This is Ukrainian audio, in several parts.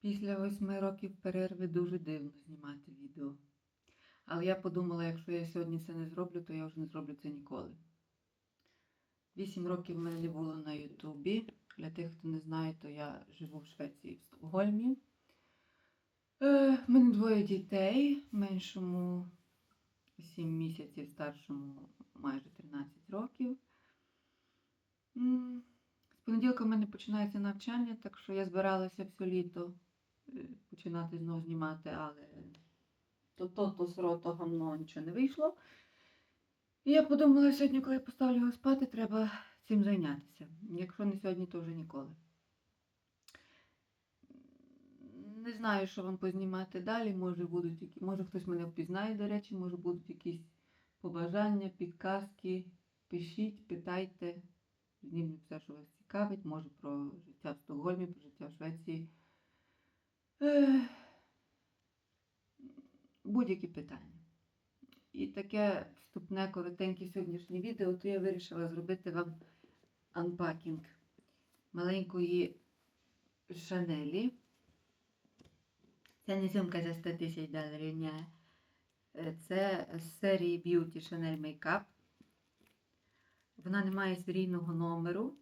Після восьми років перерви дуже дивно знімати відео. Але я подумала, якщо я сьогодні це не зроблю, то я вже не зроблю це ніколи. Вісім років в мене не було на Ютубі. Для тих, хто не знає, то я живу в Швеції в Стокгольмі. Е, в мене двоє дітей, меншому 7 місяців, старшому майже 13 років. З понеділка в мене починається навчання, так що я збиралася все літо е, починати знову знімати, але то то, то сро, то гамно нічого не вийшло. І я подумала, сьогодні, коли я поставлю його спати, треба цим зайнятися. Якщо не сьогодні, то вже ніколи. Не знаю, що вам познімати далі. Може, будуть може хтось мене впізнає, до речі, може будуть якісь побажання, підказки. Пишіть, питайте. Знімлю все, що вас цікавить. Може про життя в Стокгольмі, про життя в Швеції. Будь-які питання. І таке вступне коротеньке сьогоднішнє відео, то я вирішила зробити вам анпакінг маленької шанелі. Це не сумка за 100 тисяч доларів. Е, Це з серії Beauty Chanel Makeup. Вона не має серійного номеру.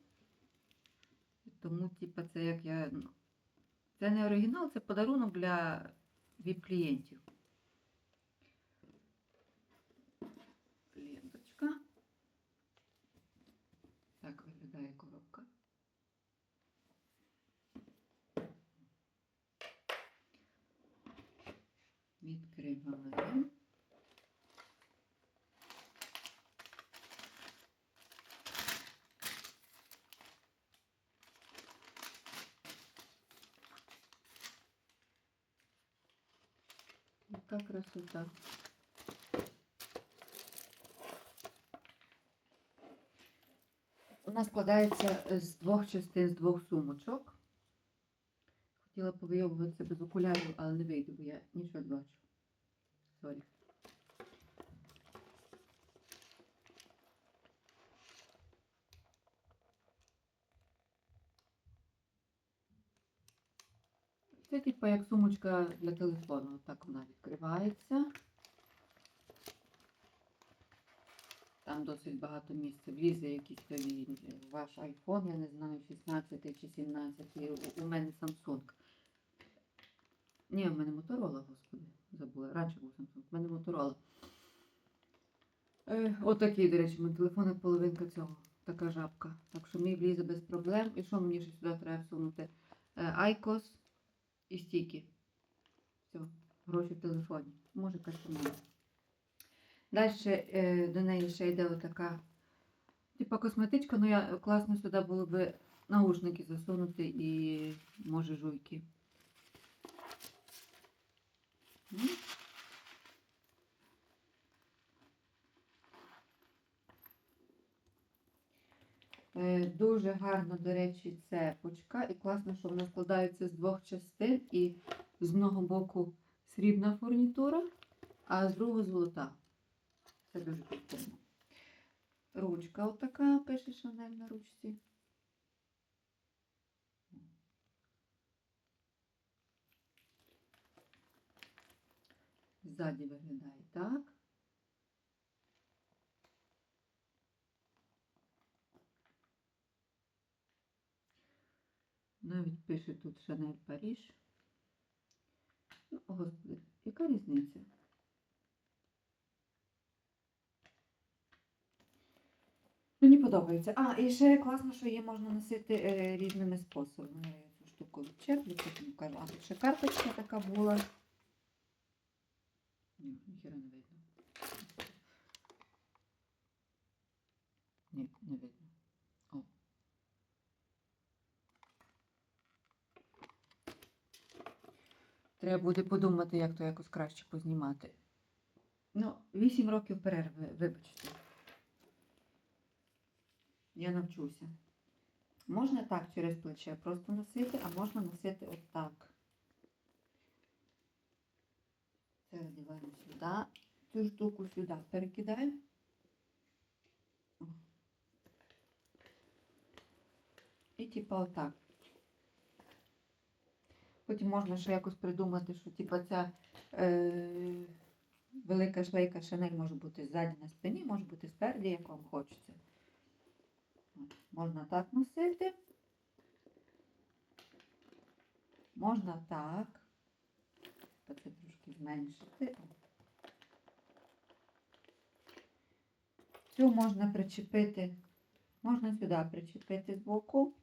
Тому, типа, це як я. Це не оригінал, це подарунок для віп-клієнтів. Ленточка. Так виглядає коробка. Відкриваємо. Яка красота. Вона складається з двох частин, з двох сумочок. Хотіла повийовуватися без окулярів, але не вийду, бо я нічого не бачу. Сорі. Це типу як сумочка для телефону. Так вона відкривається. Там досить багато місця. Влізе якийсь тобі ваш iPhone, я не знаю, 16 чи 17. У, у мене Samsung. Ні, в мене Motorola, господи, забула. Раніше був Samsung, в мене Motorola. Е, отакий, до речі, мій телефон половинка цього. Така жабка. Так що мій влізе без проблем. І що мені ще сюди треба всунути? Е, Айкос і стільки. Все, гроші в телефоні. Може кастомати. Далі е, до неї ще йде отака, типа косметичка, ну я класно сюди було би наушники засунути і може жуйки. М. Е, Дуже гарно, до речі, цепочка. І класно, що вона складається з двох частин. І з одного боку срібна фурнітура, а з другого золота. Це дуже прикольно. Ручка отака, пише Шанель на ручці. Ззаді виглядає так. Навіть пише тут Шанель Паріж. Ну, господи, яка різниця? Мені подобається. А, і ще класно, що її можна носити е, різними способами. Я цю штуку відчеплю, потім кажу. А тут ще карточка така була. Ні, ніхіра не видно. Ні, не видно. Треба буде подумати, як то якось краще познімати. Ну, 8 років перерви, вибачте. Я навчуся. Можна так через плече просто носити, а можна носити отак. Це одягаємо сюди. Цю штуку сюди перекидаємо. І типа отак. Потім можна ще якось придумати, що типа ця е, велика шлейка Шанель може бути ззаді на спині, може бути спереді, як вам хочеться. Можна так носити. Можна так. Оце трошки зменшити. Цю можна причепити, можна сюди причепити збоку.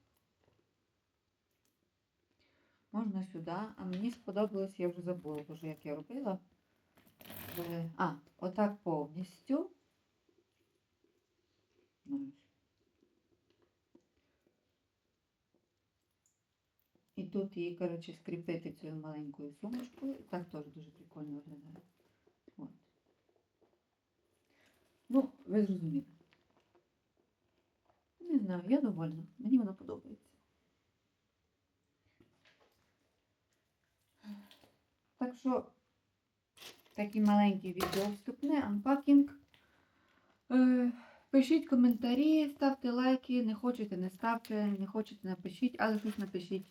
Можна сюди, а мені сподобалось, я вже забула, вже як я робила. А, отак повністю. І тут її, коротше, скріпити цією маленькою сумочкою. Так теж дуже прикольно виглядає. От. Ну, ви зрозуміли. Не знаю, я довольна. Мені вона подобається. Так що такий маленький відео вступне, анпакінг. Е, пишіть коментарі, ставте лайки, не хочете, не ставте, не хочете, напишіть, але щось напишіть.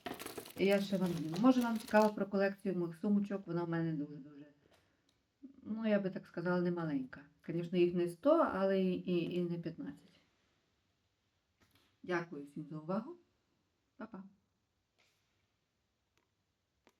Я ще вам зніму. Може вам цікаво про колекцію моїх сумочок, вона в мене дуже-дуже. Ну, я би так сказала, не маленька. Звісно, їх не 100, але і, і, і не 15. Дякую всім за увагу. Па-па.